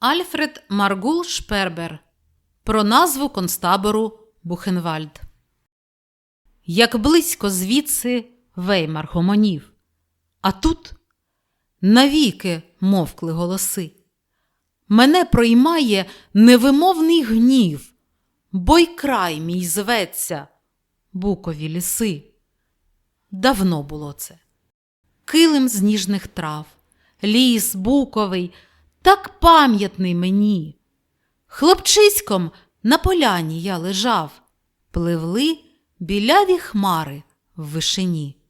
Альфред Маргул Шпербер Про назву концтабору Бухенвальд. Як близько звідси Веймар гомонів, а тут навіки мовкли голоси. Мене проймає невимовний гнів, бо й край мій зветься, букові ліси. Давно було це. Килим з ніжних трав, ліс буковий, так пам'ятний мені. Хлопчиськом на поляні я лежав, пливли біляві хмари в вишині.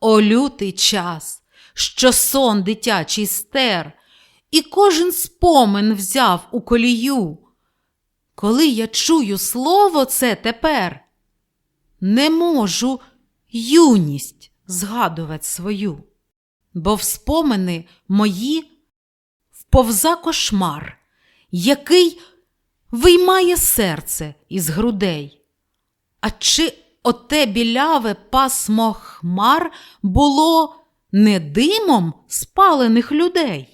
О, лютий час, що сон дитячий стер, і кожен спомин взяв у колію. Коли я чую слово це тепер, не можу юність згадувати свою, бо в спомини мої вповза кошмар, який виймає серце із грудей. А чи оте біляве пасмо хмар було не димом спалених людей?